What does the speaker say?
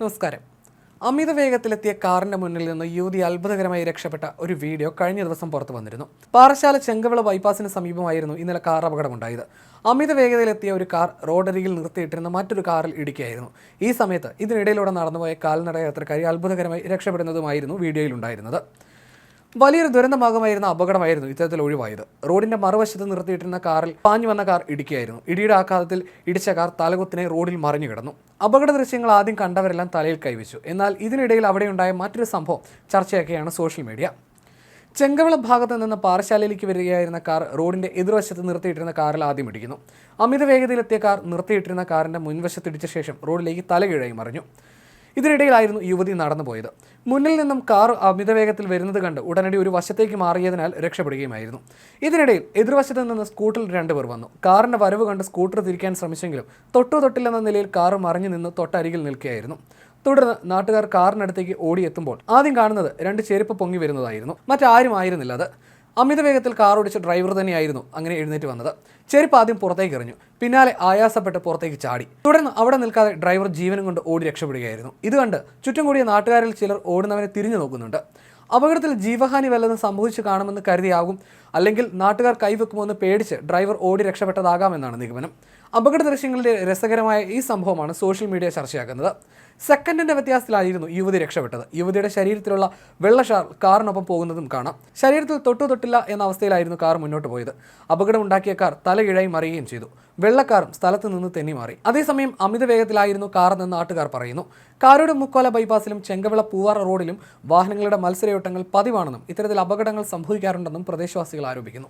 നമസ്കാരം. അമിത വേഗത്തിലെത്തിയ കാറിന്റെ മുന്നിൽ നിന്ന് യുവതി അത്ഭുതകരമായി രക്ഷപ്പെട്ട ഒരു വീഡിയോ കഴിഞ്ഞ ദിവസം പുറത്തു വന്നിരുന്നു. പാറശാല ചെങ്കവിള ബൈപ്പാസിന് സമീപമായിരുന്നു ഇന്നലെ കാർ അപകടമുണ്ടായത്. അമിത വേഗതയിലെത്തിയ ഒരു കാർ റോഡരികിൽ നിർത്തിയിട്ടിരുന്ന മറ്റൊരു കാറിൽ ഇടിക്കുകയായിരുന്നു. ഈ സമയത്ത് ഇതിനിടയിലൂടെ നടന്നുപോയ കാൽനട യാത്രക്കാരി അത്ഭുതകരമായി രക്ഷപ്പെടുന്നതുമായിരുന്നു വീഡിയോയിൽ ഉണ്ടായിരുന്നത് വലിയൊരു ദുരന്തമാകുമായിരുന്ന അപകടമായിരുന്നു ഇത്തരത്തിൽ ഒഴിവായത്. റോഡിന്റെ മറുവശത്ത് നിർത്തിയിട്ടിരുന്ന കാറിൽ പാഞ്ഞു വന്ന കാർ ഇടിക്കുകയായിരുന്നു. ഇടിയുടെ ആഘാതത്തിൽ ഇടിച്ച കാർ തലകുത്തിനെ റോഡിൽ മറിഞ്ഞു കിടന്നു. അപകട ദൃശ്യങ്ങൾ ആദ്യം കണ്ടവരെല്ലാം തലയിൽ കൈവച്ചു. എന്നാൽ ഇതിനിടയിൽ അവിടെയുണ്ടായ മറ്റൊരു സംഭവം ചർച്ചയാക്കിയാണ് സോഷ്യൽ മീഡിയ. ചെങ്കവിള ഭാഗത്ത് നിന്ന് പാറശാലയിലേക്ക് വരികയായിരുന്ന കാർ റോഡിന്റെ എതിർവശത്ത് നിർത്തിയിട്ടിരുന്ന കാറിൽ ആദ്യം ഇടിക്കുന്നു. അമിത വേഗതയിലെത്തിയ കാർ നിർത്തിയിട്ടിരുന്ന കാറിന്റെ മുൻവശത്ത് ഇടിച്ച ശേഷം റോഡിലേക്ക് തലകീഴായി മറിഞ്ഞു. ഇതിനിടയിലായിരുന്നു യുവതി നടന്നുപോയത്. മുന്നിൽ നിന്നും കാർ അമിതവേഗത്തിൽ വരുന്നത് കണ്ട് ഉടനടി ഒരു വശത്തേക്ക് മാറിയതിനാൽ രക്ഷപ്പെടുകയുമായിരുന്നു. ഇതിനിടയിൽ എതിർവശത്ത് നിന്ന് സ്കൂട്ടറിൽ രണ്ടുപേർ വന്നു. കാറിന്റെ വരവ് കണ്ട് സ്കൂട്ടർ തിരിക്കാൻ ശ്രമിച്ചെങ്കിലും തൊട്ടു തൊട്ടില്ലെന്ന നിലയിൽ കാർ മറിഞ്ഞു നിന്ന് തൊട്ടരികിൽ നിൽക്കുകയായിരുന്നു. തുടർന്ന് നാട്ടുകാർ കാറിനടുത്തേക്ക് ഓടിയെത്തുമ്പോൾ ആദ്യം കാണുന്നത് രണ്ട് ചെരുപ്പ് പൊങ്ങി വരുന്നതായിരുന്നു. മറ്റാരും ആയിരുന്നില്ല അത്. അമിത വേഗത്തിൽ കാർ ഓടിച്ച ഡ്രൈവർ തന്നെയായിരുന്നു അങ്ങനെ എഴുന്നേറ്റ് വന്നത്. ചെരുപ്പ് ആദ്യം പുറത്തേക്ക് എറിഞ്ഞു. പിന്നാലെ ആയാസപ്പെട്ട് പുറത്തേക്ക് ചാടി. തുടർന്ന് അവിടെ നിൽക്കാതെ ഡ്രൈവർ ജീവനും കൊണ്ട് ഓടി രക്ഷപ്പെടുകയായിരുന്നു. ഇത് കണ്ട് ചുറ്റും കൂടിയ നാട്ടുകാരിൽ ചിലർ ഓടുന്നവനെ തിരിഞ്ഞു നോക്കുന്നുണ്ട്. അപകടത്തിൽ ജീവഹാനി വല്ലതും സംഭവിച്ചു കാണുമെന്ന് കരുതിയാകും. അല്ലെങ്കിൽ നാട്ടുകാർ കൈവെക്കുമെന്ന് പേടിച്ച് ഡ്രൈവർ ഓടി രക്ഷപ്പെട്ടതാകാമെന്നാണ് നിഗമനം. അപകട ദൃശ്യങ്ങളുടെ രസകരമായ ഈ സംഭവമാണ് സോഷ്യൽ മീഡിയ ചർച്ചയാക്കുന്നത്. സെക്കൻഡിന്റെ വ്യത്യാസത്തിലായിരുന്നു യുവതി രക്ഷപ്പെട്ടത്. യുവതിയുടെ ശരീരത്തിലുള്ള വെള്ള ഷാർ കാറിനൊപ്പം പോകുന്നതും കാണാം. ശരീരത്തിൽ തൊട്ടു തൊട്ടില്ല എന്ന അവസ്ഥയിലായിരുന്നു കാർ മുന്നോട്ട് പോയത്. അപകടം ഉണ്ടാക്കിയ കാർ ഇഴയും മറിയുകയും ചെയ്തു. വെള്ളക്കാറും സ്ഥലത്ത് നിന്ന് തെന്നി മാറി അതേസമയം അമിത വേഗത്തിലായിരുന്നു കാർ എന്ന് നാട്ടുകാർ പറയുന്നു. കാരോട് മുക്കോല ബൈപ്പാസിലും ചെങ്കവിള പൂവാറ റോഡിലും വാഹനങ്ങളുടെ മത്സരയോട്ടങ്ങൾ പതിവാണെന്നും ഇത്തരത്തിൽ അപകടങ്ങൾ സംഭവിക്കാറുണ്ടെന്നും പ്രദേശവാസികൾ ആരോപിക്കുന്നു